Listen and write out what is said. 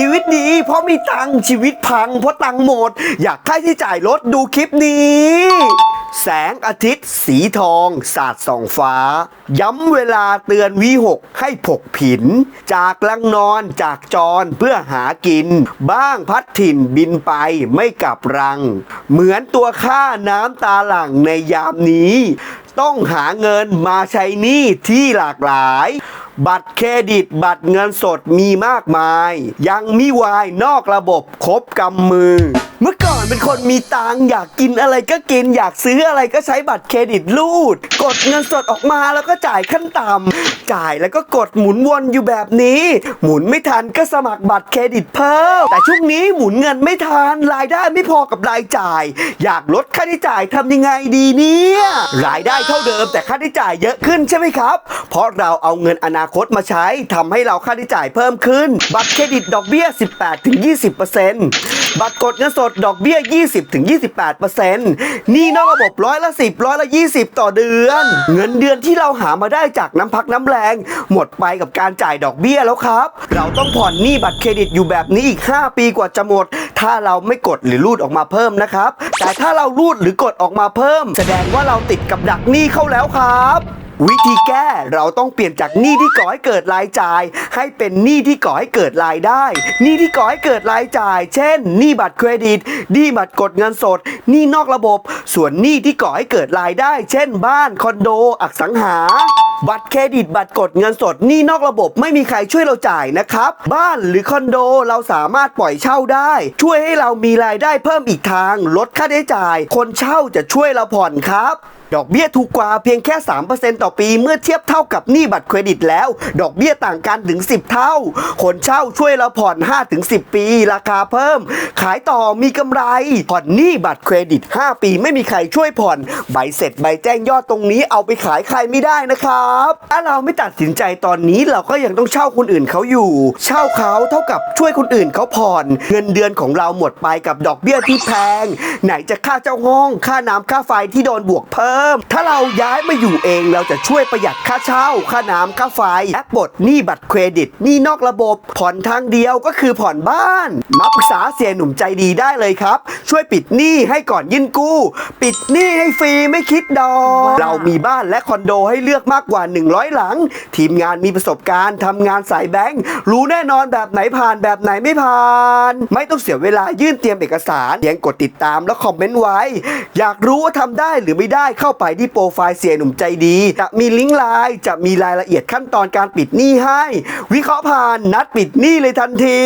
ชีวิตดี เพราะมีตังค์ชีวิตพังเพราะตังค์หมด อยากค่าใช้จ่ายลดดูคลิปนี้ แสงอาทิตย์ สีทอง สาดส่องฟ้า ย้ำเวลาเตือนวีหกให้ผกผิน จากลังนอนจากจรเพื่อหากิน บ้างพัดถิ่นบินไปไม่กลับรัง เหมือนตัวข้าน้ำตาหลั่งในยามนี้ ต้องหาเงินมาใช้หนี้ที่หลากหลาย บัตรเครดิต บัตรเงินสดมีมากมาย ยังมีวายนอกระบบครบกำมือ เมื่อก่อนเป็นคนมีตังค์อยากกินอะไรก็กินอยากซื้ออะไรก็ใช้บัตรเครดิตรูด กดเงินสดออกมาแล้วก็จ่ายขั้นต่ำจ่ายแล้วก็กดหมุนวนอยู่แบบนี้ หมุนไม่ทันก็สมัครบัตรเครดิตเพิ่ม แต่ช่วงนี้หมุนเงินไม่ทันรายได้ไม่พอกับรายจ่าย อยากลดค่าใช้จ่ายทำยังไงดีเนี่ยรายได้เท่าเดิมแต่ค่าใช้จ่ายเยอะขึ้นใช่ไหมครับ เพราะเราเอาเงินอนาคตมาใช้ทำให้เราค่าใช้จ่ายเพิ่มขึ้น บัตรเครดิตดอกเบี้ย 18-20%บัตรกดเงินสดดอกเบี้ย 20-28%หนี่นอกระบบร้อยละ 10 ร้อยละ 20 ต่อเดือน เงินเดือนที่เราหามาได้จากน้ำพักน้ำแรง หมดไปกับการจ่ายดอกเบี้ยแล้วครับ เราต้องผ่อนหนี้บัตรเครดิตอยู่แบบนี้อีก 5 ปีกว่าจะหมด ถ้าเราไม่กดหรือรูดออกมาเพิ่มนะครับ แต่ถ้าเรารูดหรือกดออกมาเพิ่ม แสดงว่าเราติดกับดักหนี้เข้าแล้วครับ วิธีแก้เราต้องเปลี่ยนจากหนี้ที่ก่อให้เกิดรายจ่าย ให้เป็นหนี้ที่ก่อให้เกิดรายได้หนี้ที่ก่อให้เกิดรายจ่าย เช่นหนี้บัตรเครดิตหนี้บัตรกดเงินสดหนี้นอกระบบ ส่วนหนี้ที่ก่อให้เกิดรายได้ เช่น บ้านคอนโดอสังหา บัตรเครดิต บัตรกดเงินสดหนี้นอกระบบไม่มีใครช่วยเราจ่ายนะครับ บ้านหรือคอนโดเราสามารถปล่อยเช่าได้ ช่วยให้เรามีรายได้เพิ่มอีกทาง ลดค่าใช้จ่าย คนเช่าจะช่วยเราผ่อนครับ ดอกเบี้ยถูกกว่าเพียงแค่ 3%ต่อปีเมื่อเทียบเท่ากับหนี้บัตรเครดิตแล้ว ดอกเบี้ยต่างกันถึง 10 เท่า คนเช่าช่วยเราผ่อน 5-10 ปี ราคาเพิ่ม ขายต่อมีกำไร ผ่อนหนี้บัตรเครดิต 5 ปีไม่มีใครช่วยผ่อน ใบเสร็จใบแจ้งยอดตรงนี้เอาไปขายใครไม่ได้นะครับ ถ้าเราไม่ตัดสินใจตอนนี้เราก็ยังต้องเช่าคนอื่นเขาอยู่ เช่าเขาเท่ากับช่วยคนอื่นเขาผ่อน เงินเดือนของเราหมดไปกับดอกเบี้ยที่แพง ไหนจะค่าเจ้าห้อง ค่าน้ำค่าไฟที่โดนบวกเพิ่มถ้าเราย้ายมาอยู่เองเราจะช่วยประหยัดค่าเช่า ค่าน้ำค่าไฟและปลดหนี้บัตรเครดิตหนี้นอกระบบ ผ่อนทางเดียวก็คือผ่อนบ้านมาปรึกษาเสียหนุ่มใจดีได้เลยครับ ช่วยปิดหนี้ให้ก่อนยื่นกู้ ปิดหนี้ให้ฟรีไม่คิดดอก เรามีบ้านและคอนโดให้เลือกมากกว่า 100 หลัง ทีมงานมีประสบการณ์ทำงานสายแบงค์รู้แน่นอนแบบไหนผ่านแบบไหนไม่ผ่าน ไม่ต้องเสียเวลายื่นเตรียมเอกสารเพียงกดติดตามแล้วคอมเมนต์ไว้ อยากรู้ว่าทำได้หรือไม่ได้เข้าเข้าไปที่โปรไฟล์เสียหนุ่มใจดี จะมีลิงก์ไลน์จะมีรายละเอียดขั้นตอนการปิดหนี้ให้ วิเคราะห์ผ่านนัดปิดหนี้เลยทันที